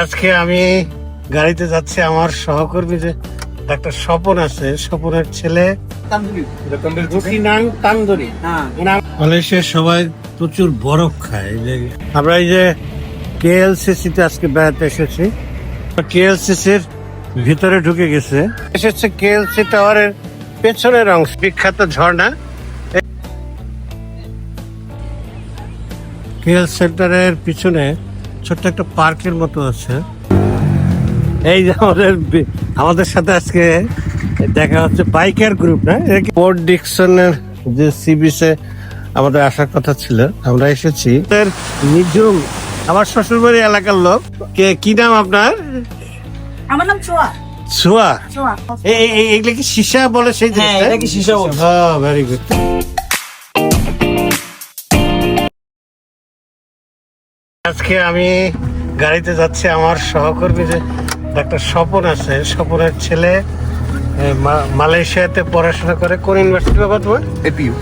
আজকে আমি গাড়িতে যাচ্ছি আমার সহকর্মী যে ডাক্তার স্বপন আছে স্বপনের ছেলে তান্দুরি। মালয়েশিয়ার সবাই প্রচুর বরফ খায় যে আমরা এই যে কেএলসিসি তে আজকে বেড়াতে এসেছি। কেএলসিসির ভিতরে ঢুকে গেছে। এসেছে কেএলসি টাওয়ারের পেছনের অংশ বিখ্যাত ঝর্ণা। কেএল সেন্টারের পিছনে ছোট্ট একটা পার্কের মতো আছে। এই যে আমাদের আমাদের সাথে আজকে দেখা হচ্ছে বাইকার গ্রুপ না? পোর্ট ডিকসনের যে সি বিচে আমাদের আসার কথা ছিল আমরা এসেছি। নিঝুম আমার শ্বশুরবাড়ি এলাকার লোক। কে কি নাম আপনার? আমার নাম সুয়া ছোয়া? এগুলো কি সীসা বলে সেই হ্যাঁ, এটা কি সীসা বলে। হ্যাঁ ভেরি গুড আজকে আমি গাড়িতে যাচ্ছি। আমার সহকর্মী যে ডাক্তার স্বপন আছে স্বপনের ছেলে মালয়েশিয়াতে পড়াশোনা করে কোন ইউনিভার্সিটি বাবা তোমার এপিইউ।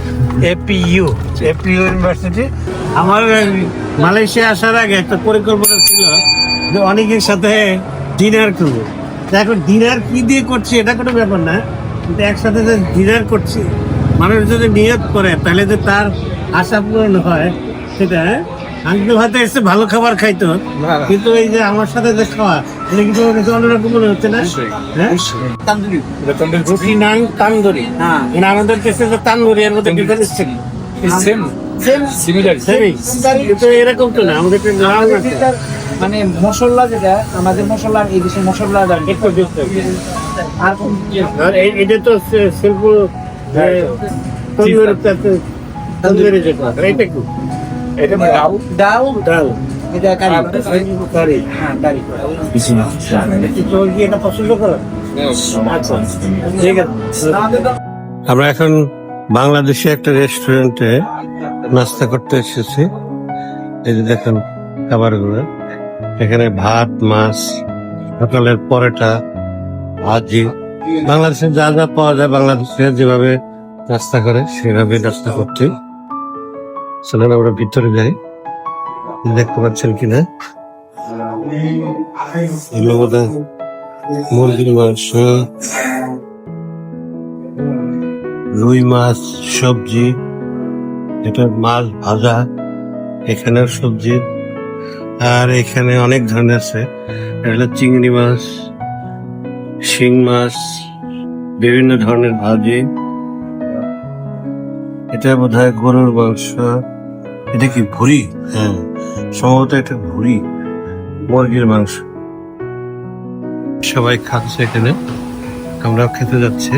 এপিইউ এপিইউ ইউনিভার্সিটি আমার মালয়েশিয়া আসার আগে একটা পরিকল্পনা ছিল যে অনেকের সাথে ডিনার করব। এখন ডিনার কি দিয়ে করছি এটা কোনো ব্যাপার না কিন্তু একসাথে যে ডিনার করছি মানুষ যদি নিয়ত করে তাহলে যে তার আশা পূরণ হয় সেটা আঙ্কেল হয়তো এসে ভালো খাবার খাইতো। কিন্তু এই যে আমার সাথে যে খাওয়া এটা কিন্তু আমার কাছে অন্যরকম মনে হচ্ছে না? হ্যাঁ? রুটি? নান তান্দুরি। হ্যাঁ মানে আমাদের দেশে যে তান্দুরি এর মধ্যে ডিফারেন্স ছিল সেম। এরকম তো না আমাদের একটু মানে মশলা যেটা আমাদের মশলা এই দেশের মশলা একটু যুক্ত আর এটা তো সিম্পল তন্দুরি তন্দুরি। যেটা। কি? এটা ডাউ ডাউ ডাল এটা কারি কারি হ্যাঁ কারি তোর কি এটা পছন্দ করো। আচ্ছা ঠিক আছে। আমরা এখন বাংলাদেশে একটা রেস্টুরেন্টে নাস্তা করতে এসেছি। এই যে দেখেন খাবারগুলো। এখানে ভাত মাছ সকালের পরোটা ভাজি। বাংলাদেশে যা যা পাওয়া যায় বাংলাদেশে যেভাবে নাস্তা করে সেভাবে নাস্তা করতে চলেন আমরা ভিতরে যাই দেখতে পাচ্ছেন কিনা? এগুলো বোধ হয় মুরগির মাংস রুই মাছ, সবজি এটা মাছ ভাজা, এখানেও সবজি। আর এখানে অনেক ধরনের আছে। এটা চিংড়ি মাছ, শিং মাছ, বিভিন্ন ধরনের ভাজি। এটা বোধ হয় গরুর মাংস এটা কি ভুড়ি হ্যাঁ সম্ভবত এটা ভুড়ি মুরগির মাংস সবাই খাচ্ছে এখানে আমরাও খেতে যাচ্ছি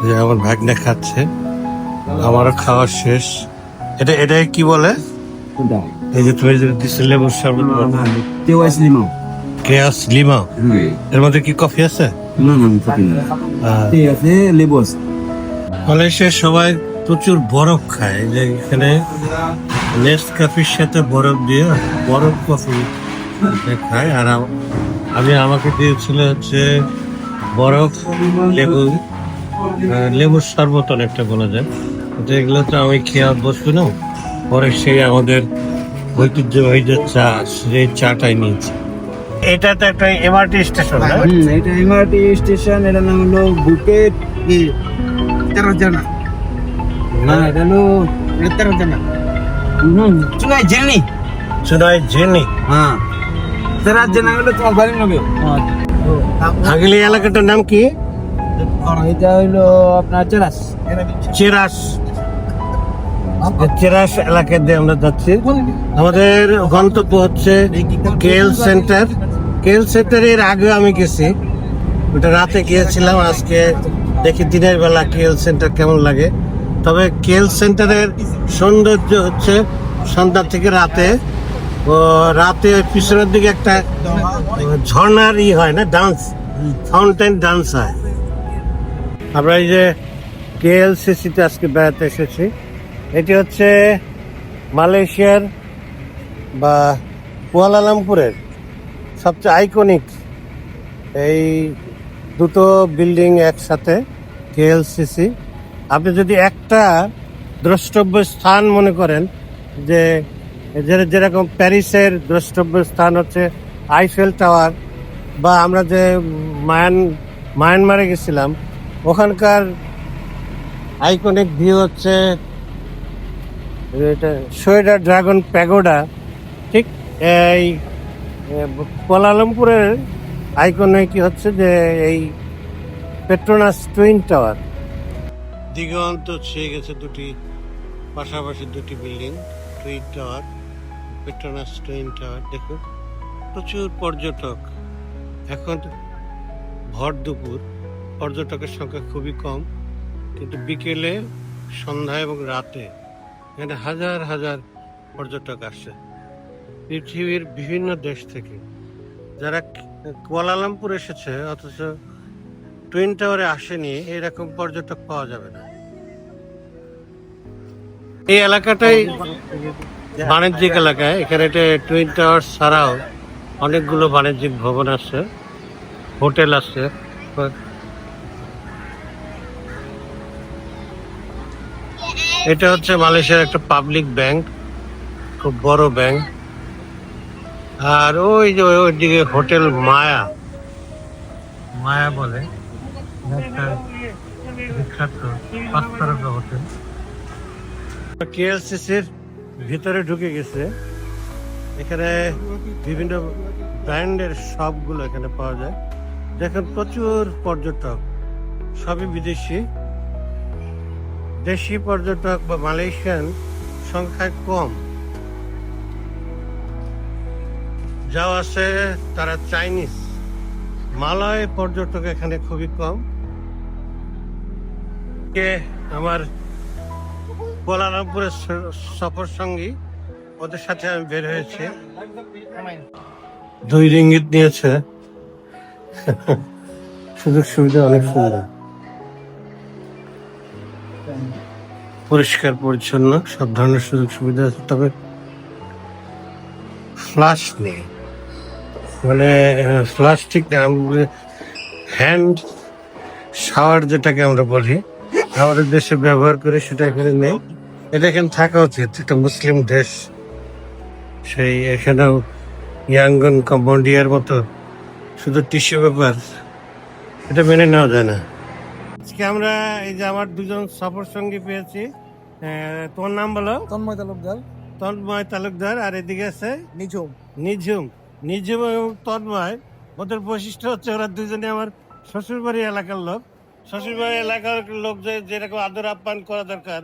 যে আমার ভাগ্নে খাচ্ছে আমারও খাওয়া শেষ এটা এটা কি বলে এই যে তুমি যে দিচ্ছে লেবুর শরবত কেওয়াইস লিমো কেয়াস লিমা এর মধ্যে কি কফি আছে না না কপি না। ঠিক আছে লেবুস। মালয়েশিয়ার সবাই প্রচুর বরফ খায় যে এখানে নেস্ট কফির সাথে বরফ দিয়ে বরফ কফি খায়। আর আমি আমাকে দিয়েছিল হচ্ছে বরফ লেবু লেবুর শরবত অনেকটা বলা যায়। তো এগুলো তো আমি খেয়ে বসবো না। পরে সেই আমাদের ঐতিহ্যবাহী যে চা সেই চাটাই নিয়েছি। এটা তো একটা এমআরটি স্টেশন এটা এমআরটি স্টেশন এটা নাম হলো বুকেট তেরো জানা না। এটা হলো তেরো জানা চুনাই জেনি। চুনাই জেনি। হ্যাঁ। তেরো জানা হলো তোমার বাড়ি নেবে আগলি এলাকাটার নাম কি? এটা আপনার চেরাস। চেরাস। চেরাস এলাকা দিয়ে আমরা যাচ্ছি। আমাদের গন্তব্য হচ্ছে কেএল সেন্টার। কেএল সেন্টারের আগে আমি গেছি। ওটা রাতে গিয়েছিলাম, আজকে দেখি দিনের বেলা কেএল সেন্টার কেমন লাগে। তবে কেএল সেন্টারের সৌন্দর্য হচ্ছে সন্ধ্যা থেকে রাতে। ও, রাতে পিছনের দিকে একটা ঝর্ণার ই হয় না, ডান্স, ফাউন্টেন ডান্স হয়। আমরা এই যে কেএলসিসিতে আজকে বেড়াতে এসেছি। এটি হচ্ছে মালয়েশিয়ার বা কুয়ালালামপুরের সবচেয়ে আইকনিক এই দুটো বিল্ডিং একসাথে কেএলসিসি আপনি যদি একটা দ্রষ্টব্য স্থান মনে করেন যে যেরকম প্যারিসের দ্রষ্টব্য স্থান হচ্ছে আইফেল টাওয়ার বা আমরা যে মায়ান, মায়ানমারে গেছিলাম, ওখানকার আইকনিক ভিউ হচ্ছে এটা সোয়েডা ড্রাগন প্যাগোডা ঠিক এই কোয়ালালামপুরের আইকনে কি হচ্ছে যে এই পেট্রোনাস টুইন টাওয়ার? দিগন্ত ছেয়ে গেছে দুটি, পাশাপাশি দুটি building, twin tower, Petronas twin tower. দেখুন, প্রচুর পর্যটক। এখন ভর দুপুর, পর্যটকের সংখ্যা খুবই কম, কিন্তু বিকেলে, সন্ধ্যা এবং রাতে এখানে হাজার হাজার পর্যটক আসে। পৃথিবীর বিভিন্ন দেশ থেকে। যারা কুয়ালালামপুর এসেছে, অথচ টুইন টাওয়ারে আসেনি, এরকম পর্যটক পাওয়া যাবে না। এই এলাকাটাই বাণিজ্যিক এলাকায় এখানে এটা টুইন টাওয়ার ছাড়াও অনেকগুলো বাণিজ্যিক ভবন আছে, হোটেল আছে। এটা হচ্ছে মালয়েশিয়ার একটা পাবলিক ব্যাংক, খুব বড় ব্যাংক। আর ওই যে ওই দিকে হোটেল মায়া। মায়া বলে। বিখ্যাত কেএলসিসির ভিতরে ঢুকে গেছে। এখানে বিভিন্ন ব্র্যান্ডের শপগুলো এখানে পাওয়া যায়। দেখেন প্রচুর পর্যটক, সবই বিদেশি। দেশি পর্যটক বা মালয়েশিয়ান সংখ্যায় কম। যাও আছে তারা চাইনিজ। মালয় পর্যটক এখানে খুবই কম। কে আমার কোয়ালালামপুরের স- সফর সঙ্গী, ওদের সাথে আমি বের হয়েছি। দুই রিঙ্গিত নিয়েছে। সুযোগ সুবিধা অনেক সুন্দর। পরিষ্কার, পরিচ্ছন্ন, সব ধরনের সুযোগ সুবিধা আছে। তবে ফ্লাশ নেই। মানে না হ্যান্ড শাওয়ার যেটাকে আমরা বলি আমাদের দেশে ব্যবহার করে সেটা এখানে নেই। এটা এখানে থাকা উচিত এটা মুসলিম দেশ। সেই এখানেও ইয়াঙ্গন কম্বোডিয়ার মতো শুধু টিস্যু পেপার এটা মেনে নেওয়া যায় না। আজকে আমরা এই যে আমার দুজন সফর সঙ্গী পেয়েছি তোমার নাম বলো? তন্ময় তালুকদার। তন্ময় তালুকদার আর এদিকে আছে? নিঝুম। নিঝুম। নিঝুম এবং তন্ময় ওদের বৈশিষ্ট্য হচ্ছে ওরা দুজনে আমার শ্বশুরবাড়ি এলাকার লোক। শ্বশুরবাড়ি এলাকার লোক যে যেরকম আদর আপ্যায়ন করা দরকার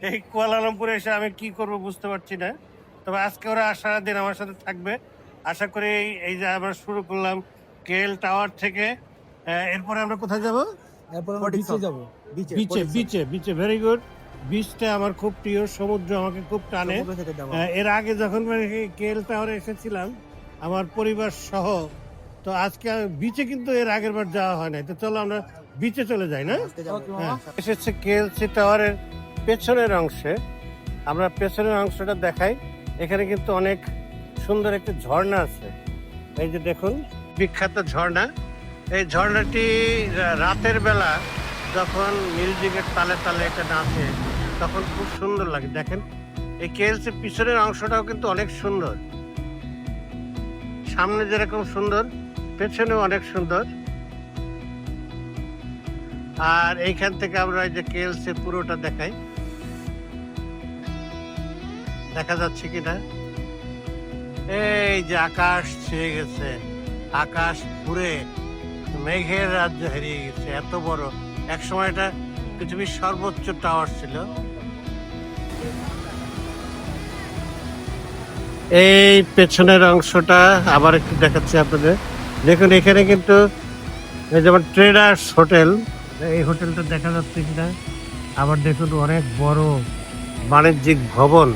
এই কুয়ালালামপুরে এসে আমি কি করব বুঝতে পারছি না। তবে আজকে ওরা সারাদিন আমার সাথে থাকবে। আশা করি এই- যে আমরা শুরু করলাম কেএল টাওয়ার থেকে। এরপরে আমরা কোথায় যাব? এরপর বিচে যাব। বিচে বিচে বিচে ভেরি গুড বিচটা আমার খুব প্রিয় সমুদ্র আমাকে খুব টানে। এর আগে যখন কেএল টাওয়ারে এসেছিলাম আমার পরিবার সহ তো আজকে বিচে কিন্তু এর আগের বার যাওয়া হয় নাই। তো চলো আমরা বিচে চলে যাই না? হ্যাঁ, এসেছে কেএলসি টাওয়ারের পেছনের অংশে। আমরা পেছনের অংশটা দেখাই। এখানে কিন্তু অনেক সুন্দর একটা ঝর্ণা আছে। এই যে দেখুন বিখ্যাত ঝর্ণা। এই ঝর্ণাটি রাতের বেলা যখন মিউজিকের তালে তালে এটা নাচে তখন খুব সুন্দর লাগে। দেখেন, এই কেএলসির পিছনের অংশটাও কিন্তু অনেক সুন্দর। সামনে যেরকম সুন্দর, পেছনেও অনেক সুন্দর। আর এইখান থেকে আমরা এই যে কেএলসি পুরোটা দেখাই। দেখা যাচ্ছে কিনা? এই যে আকাশ ছেয়ে গেছে। আকাশ পুরে মেঘের রাজ্য হারিয়ে গেছে। এত বড়। এক সময় এটা পৃথিবীর সর্বোচ্চ টাওয়ার ছিল। এই পেছনের অংশটা আবার একটু দেখাচ্ছি আপনাদের। দেখুন, এখানে কিন্তু যেমন ট্রেডার্স হোটেল এই হোটেলটা দেখা যাচ্ছে কিনা? আবার দেখুন, অনেক বড় বাণিজ্যিক ভবন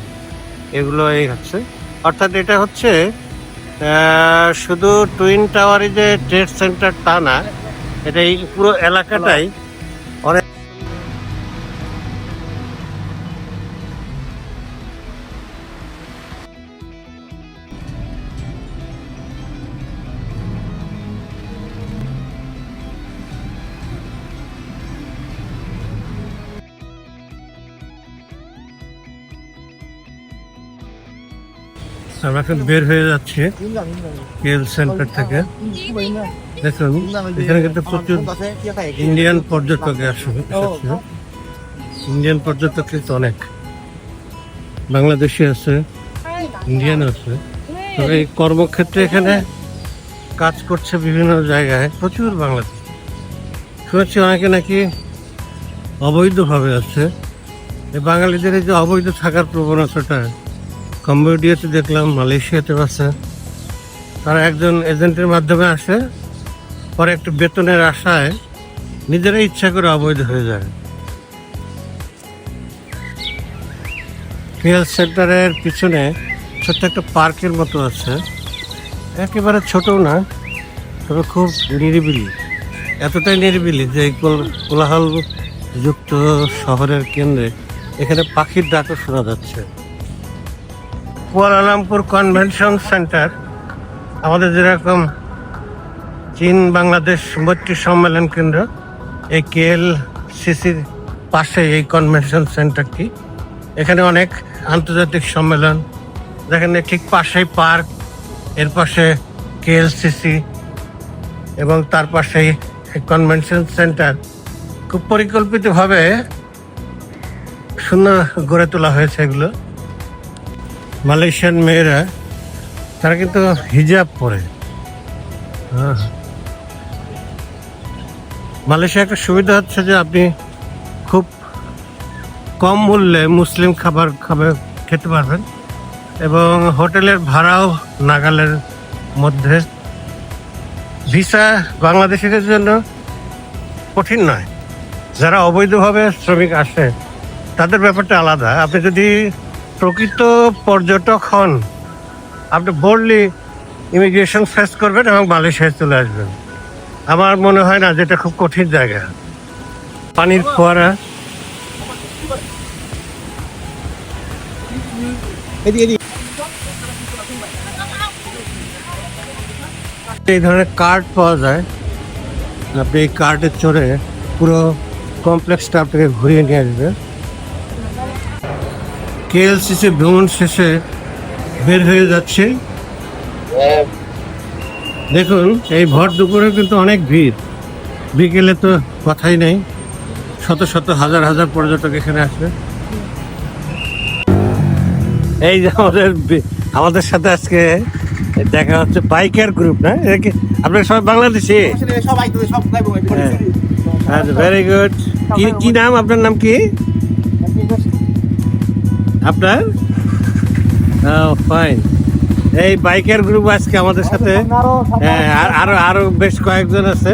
এগুলো এই হচ্ছে। অর্থাৎ এটা হচ্ছে শুধু টুইন টাওয়ারে যে ট্রেড সেন্টার তা না, এটা এই পুরো এলাকাটাই আমরা এখন বের হয়ে যাচ্ছি কেএল সেন্টার থেকে। দেখুন, এখানে কিন্তু প্রচুর ইন্ডিয়ান পর্যটক আসবে ইন্ডিয়ান পর্যটক কিন্তু অনেক। বাংলাদেশি আছে ইন্ডিয়ান আছে। তবে এই কর্মক্ষেত্রে এখানে কাজ করছে বিভিন্ন জায়গায় প্রচুর বাংলাদেশ। শুনেছি অনেকে নাকি অবৈধভাবে আছে। এই বাঙালিদের এই যে অবৈধ থাকার প্রবণতাটা কম্বোডিয়াতে দেখলাম মালয়েশিয়াতে আছে। তারা একজন এজেন্টের মাধ্যমে আসে, পরে একটু বেতনের আশায় নিজেরাই ইচ্ছা করে অবৈধ হয়ে যায়। হেলথ সেন্টারের পিছনে ছোট্ট একটা পার্কের মতো আছে। একেবারে ছোটও না, তবে খুব নিরিবিলি। এতটাই নিরিবিলি যে কোলাহল যুক্ত শহরের কেন্দ্রে এখানে পাখির ডাকও শোনা যাচ্ছে। কুয়ালালামপুর কনভেনশন সেন্টার, আমাদের যেরকম চীন, বাংলাদেশ মৈত্রী সম্মেলন কেন্দ্র, এই কেএল সিসির পাশে এই কনভেনশন সেন্টারটি। এখানে অনেক আন্তর্জাতিক সম্মেলন, যেখানে ঠিক পাশেই পার্ক, এর পাশে কেএলসিসি এবং তার পাশেই কনভেনশন সেন্টার। খুব পরিকল্পিতভাবে সুন্দর গড়ে তোলা হয়েছে এগুলো। মালয়েশিয়ান মেয়েরা, তারা কিন্তু হিজাব পরে। হ্যাঁ। মালয়েশিয়া একটা সুবিধা হচ্ছে যে আপনি খুব কম মূল্যে মুসলিম খাবার খাবে, খেতে পারবেন এবং হোটেলের ভাড়াও নাগালের মধ্যে। ভিসা বাংলাদেশিদের জন্য কঠিন নয়। যারা অবৈধভাবে শ্রমিক আসে, তাদের ব্যাপারটা আলাদা। আপনি যদি প্রকৃত পর্যটক হন, আপনি বোল্ডলি ইমিগ্রেশন ফেস করবেন এবং মালয়েশিয়ায় চলে আসবেন। আমার মনে হয় না যেটা খুব কঠিন জায়গা। পানির ফোয়ারা। এই ধরনের কার্ড পাওয়া যায়। আপনি এই কার্ডে চড়ে পুরো কমপ্লেক্সটা আপনাকে ঘুরিয়ে নিয়ে আসবে। কেএলসিসি ভ্রমণ শেষে বের হয়ে যাচ্ছে, দেখুন, এই ভর দুপুরে কিন্তু অনেক ভিড়। বিকেলে তো কথাই নেই, শত শত হাজার হাজার পর্যটক এখানে আসবে। এই যে আমাদের আমাদের সাথে আজকে দেখা হচ্ছে বাইকার গ্রুপ, না? এটা কি, আপনারা সবাই বাংলাদেশে? ভেরি গুড কি নাম? আপনার নাম কি? আপনার? ফাইন এই বাইকার গ্রুপ আজকে আমাদের সাথে। হ্যাঁ, আর- আরও আরও বেশ কয়েকজন আছে।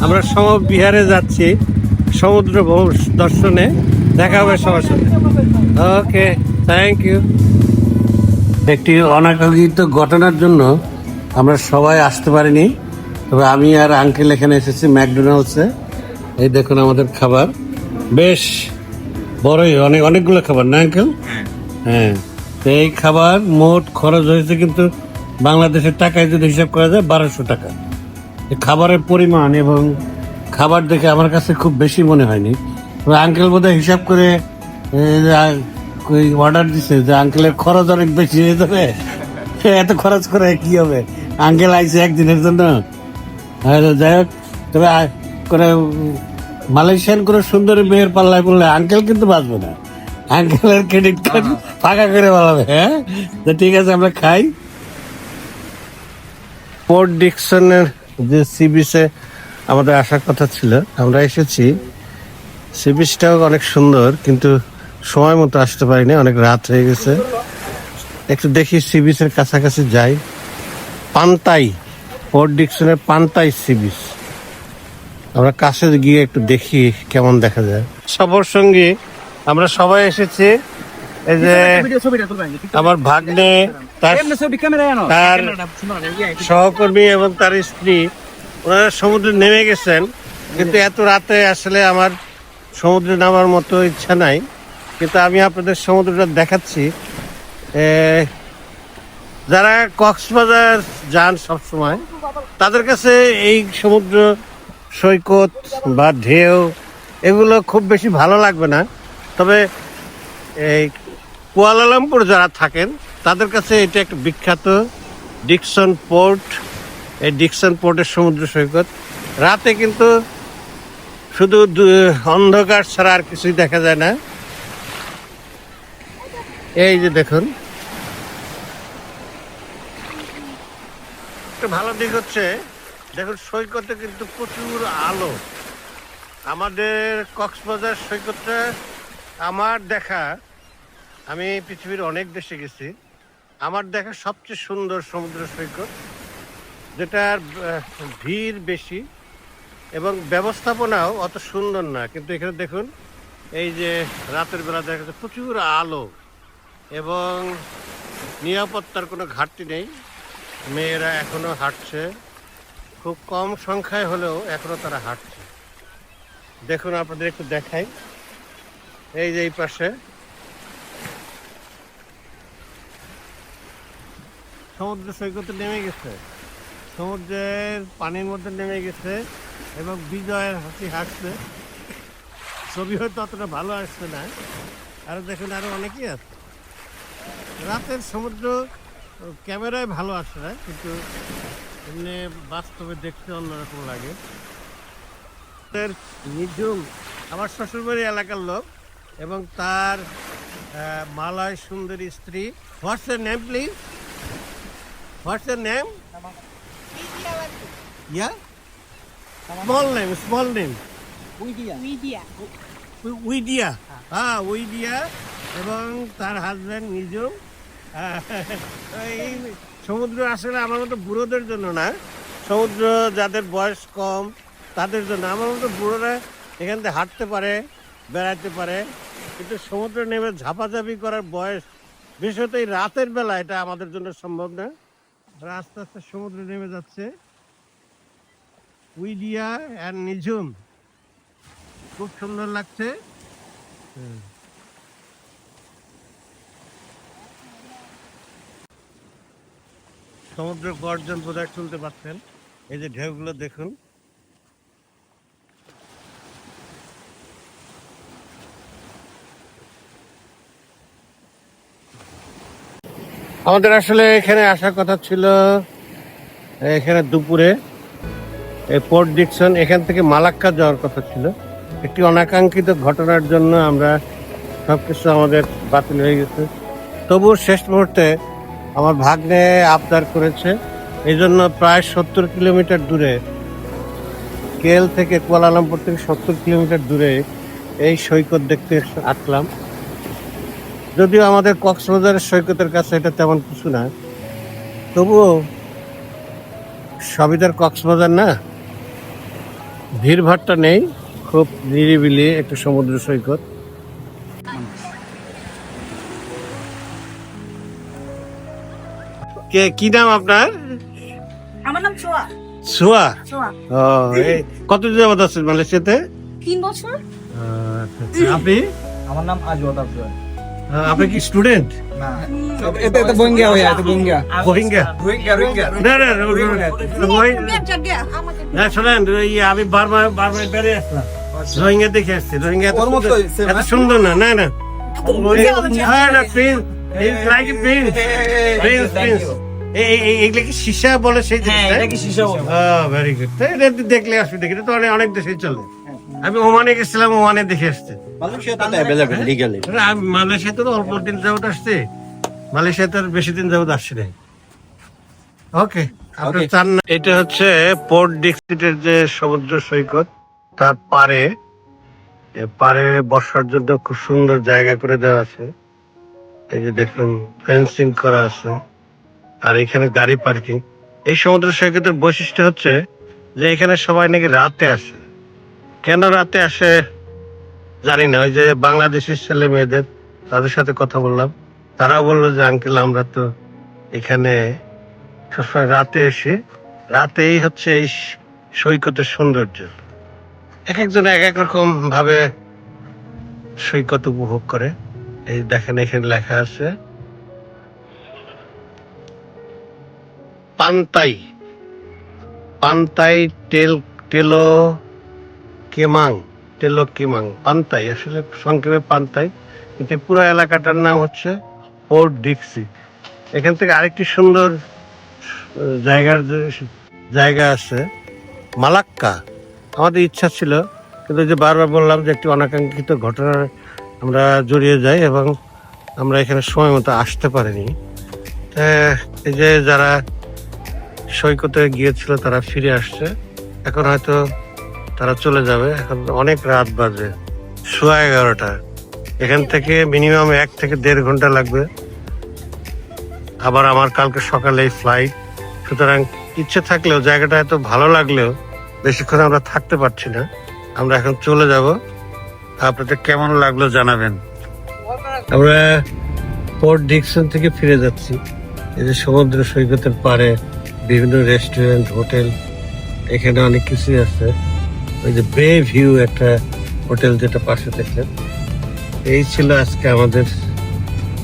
আমরা সম বিহারে যাচ্ছি সমুদ্র দর্শনে। দেখা হবে সবার সাথে। ওকে থ্যাংক ইউ একটি অনাকাঙ্ক্ষিত ঘটনার জন্য আমরা সবাই আসতে পারিনি তবে আমি আর আঙ্কেল এখানে এসেছি ম্যাকডোনাল্ডসে এই দেখুন আমাদের খাবার। বেশ বড়ই অনেক অনেকগুলো খাবার না আঙ্কেল হ্যাঁ। এই খাবার মোট খরচ হয়েছে কিন্তু বাংলাদেশের টাকায় যদি হিসাব করা যায় বারোশো টাকা। খাবারের পরিমাণ এবং খাবার দেখে আমার কাছে খুব বেশি মনে হয়নি। আঙ্কেল বোধহয় হিসাব করে অর্ডার দিছে যে আঙ্কেলের খরচ অনেক বেশি হয়ে যাবে। এত খরচ করে কি হবে? আঙ্কেল আইছে একদিনের জন্য। যাই হোক, তবে করে মালয়েশিয়ান করে সুন্দরী মেয়ের পাল্লায় বললে আঙ্কেল কিন্তু বাঁচবে না। আঙ্কেলের ক্রেডিট কার্ড ফাঁকা করে বলাবে হ্যাঁ? তো ঠিক আছে আমরা খাই। পোর্ট ডিকসনের যে সি বিচে আমাদের আসার কথা ছিল আমরা এসেছি। সি বিচটাও অনেক সুন্দর কিন্তু সময় মতো আসতে পারিনি অনেক রাত হয়ে গেছে। একটু দেখি সি বিচের কাছাকাছি যাই। পান্তাই পোর্ট ডিকশনের পান্তাই সি বিচ আমরা কাছে গিয়ে একটু দেখি কেমন দেখা যায়। সফর সঙ্গী আমরা সবাই এসেছি। এই যে আমার ভাগ্নে তার তার সহকর্মী এবং তার স্ত্রী ওনারা সমুদ্রে নেমে গেছেন। কিন্তু এত রাতে আসলে আমার সমুদ্রে নামার মতো ইচ্ছা নাই। কিন্তু আমি আপনাদের সমুদ্রটা দেখাচ্ছি। যারা কক্সবাজার যান সবসময় তাদের কাছে এই সমুদ্র সৈকত বা ঢেউ এগুলো খুব বেশি ভালো লাগবে না। তবে এই কুয়ালালামপুর যারা থাকেন, তাদের কাছে এটা একটা বিখ্যাত ডিকসন পোর্ট। এই ডিকসন পোর্টের সমুদ্র সৈকত। রাতে কিন্তু শুধু অন্ধকার ছাড়া আর কিছুই দেখা যায় না। এই যে দেখুন। একটা ভালো দিক হচ্ছে, দেখুন সৈকতে কিন্তু প্রচুর আলো। আমাদের কক্সবাজার সৈকতটা আমার দেখা, আমি পৃথিবীর অনেক দেশে গেছি, আমার দেখা সবচেয়ে সুন্দর সমুদ্র সৈকত, যেটার ভিড় বেশি এবং ব্যবস্থাপনাও অত সুন্দর না। কিন্তু এখানে দেখুন, এই যে রাতের বেলা দেখা যাচ্ছে প্রচুর আলো এবং নিরাপত্তার কোনো ঘাটতি নেই। মেয়েরা এখনও হাঁটছে, খুব কম সংখ্যায় হলেও এখনও তারা হাঁটছে। দেখুন, আপনাদের একটু দেখাই। এই যে এই পাশে। সমুদ্র সৈকতে নেমে গেছে। সমুদ্রের পানির মধ্যে নেমে গেছে এবং বিজয়ের হাসি হাসছে। ছবি হয়তো অতটা ভালো আসছে না। আরও দেখুন, আরও অনেকেই আছে। রাতের সমুদ্র ক্যামেরায় ভালো আসে না, কিন্তু এমনি বাস্তবে দেখতে অন্যরকম লাগে। নিঝুম আমার শ্বশুরবাড়ি এলাকার লোক। এবং তার মালয় সুন্দরী স্ত্রী। What's your name please what's your name yeah small name small name Widia হ্যাঁ উইডিয়া এবং তার হাজব্যান্ড নিজম এই সমুদ্র আসলে আমার মতো বুড়োদের জন্য না। সমুদ্র যাদের বয়স কম তাদের জন্য। আমার মতো বুড়োরা এখান থেকে হাঁটতে পারে বেড়াতে পারে। কিন্তু সমুদ্রে নেমে ঝাপাঝাপি করার বয়স বিশেষত এই রাতের বেলা, এটা আমাদের জন্য সম্ভব না। আস্তে আস্তে সমুদ্রে নেমে যাচ্ছে। Widia and Nijhum. খুব সুন্দর লাগছে। সমুদ্র গর্জন বোধহয় শুনতে পাচ্ছেন। এই যে ঢেউগুলো দেখুন। আমাদের আসলে এখানে আসার কথা ছিল, এখানে দুপুরে পোর্ট ডিকসন এখান থেকে মালাক্কা যাওয়ার কথা ছিল। একটি অনাকাঙ্ক্ষিত ঘটনার জন্য আমরা সব কিছু আমাদের বাতিল হয়ে গেছে। তবুও শেষ মুহূর্তে আমার ভাগ্নে আবদার করেছে। এই জন্য প্রায় সত্তর কিলোমিটার দূরে কেল থেকে কুয়ালালামপুর থেকে সত্তর কিলোমিটার দূরে এই সৈকত দেখতে আসলাম। যদিও আমাদের কক্সবাজারের সৈকতের কাছে এটা তেমন কিছু না। তবুও সবিদার কক্সবাজার না ভিড় ভাট্টা নেই খুব নিরিবিলি একটু সমুদ্র সৈকত। কে কি নাম আপনার? আমার নাম সোয়া ছোয়া? ও কতদিন যাবত আছেন মালয়েশিয়াতে? তিন বছর। আচ্ছা। আপনি? আমার নাম আজওয়াত আফজাল। আপনি কি স্টুডেন্ট না। এটা এটা বঙ্গিয়া হইয়া এটা বঙ্গিয়া রোহিঙ্গা রোহিঙ্গা রোহিঙ্গা না না না, শোনেন আমি বারবার বারবার বেড়ে আসলাম। রোহিঙ্গা দেখে আসছি রোহিঙ্গা এত সুন্দর- হ্যাঁ? না? না না হ্যাঁ না prince. Like prince prince prince এগুলো কি সীসা বলে সেই হ্যাঁ জিনিসটা ভেরি গুড এটা দেখলে আসবে এটা তো অনেক দেশে চলে। আমি ওমানে গেছিলাম ওমানে দেখে আসছি। আমি মালয়েশিয়া তো অল্প দিন যাবত আসছে। মালয়েশিয়া তো বেশি দিন যাবত আসছে না ওকে এটা হচ্ছে পোর্ট ডিস্ট্রিক্টের যে সমুদ্র সৈকত তার পারে পারে বসার জন্য খুব সুন্দর জায়গা করে দেওয়া আছে। এই যে দেখুন ফেন্সিং করা আছে। আর এখানে গাড়ি পার্কিং এই সমুদ্র সৈকতের বৈশিষ্ট্য হচ্ছে যে এখানে সবাই নাকি রাতে আসে। কেন রাতে আসে জানি না, ওই যে বাংলাদেশের ছেলে মেয়েদের, তাদের সাথে কথা বললাম। তারা বলল যে, আঙ্কেল, আমরা তো এখানে সবসময় রাতে এসে, রাতেই হচ্ছে এই সৈকতের সৌন্দর্য। এক একজন এক এক রকম ভাবে সৈকত উপভোগ করে। এই দেখেন, এখানে লেখা আছে, পান্তাই পান্তাই টেল টেলো কেমাং, তেলক কেমাং, পান্তাই, আসলে সংক্ষেপে পান্তাই। কিন্তু পুরো এলাকাটার নাম হচ্ছে পোর্ট ডিক্সি। এখান থেকে আরেকটি সুন্দর জায়গার জায়গা আছে, মালাক্কা। আমাদের ইচ্ছা ছিল, কিন্তু যে বারবার বললাম যে একটি অনাকাঙ্ক্ষিত ঘটনার আমরা জড়িয়ে যাই এবং আমরা এখানে সময় মতো আসতে পারিনি। এই যে যারা সৈকতে গিয়েছিল, তারা ফিরে আসছে। এখন হয়তো তারা চলে যাবে। এখন অনেক রাত বাজে। সোয়া এগারোটা। এখান থেকে মিনিমাম এক থেকে দেড় ঘণ্টা লাগবে। আবার আমার কালকে সকালে এই ফ্লাইট সুতরাং ইচ্ছে থাকলেও, জায়গাটা এত ভালো লাগলেও বেশিক্ষণ আমরা থাকতে পারছি না। আমরা এখন চলে যাব। আপনাদের কেমন লাগল জানাবেন। আমরা পোর্ট ডিকসন থেকে ফিরে যাচ্ছি। এই যে সমুদ্র সৈকতের পাড়ে বিভিন্ন রেস্টুরেন্ট হোটেল এখানে অনেক কিছুই আছে। ওই যে বে ভিউ একটা হোটেল যেটা পাশে দেখলেন এই ছিল আজকে আমাদের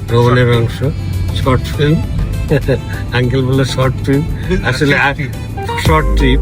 ভ্রমণের অংশ। শর্ট ফিল্ম আঙ্কেল বলে শর্ট ফিল্ম আসলে শর্ট ট্রিপ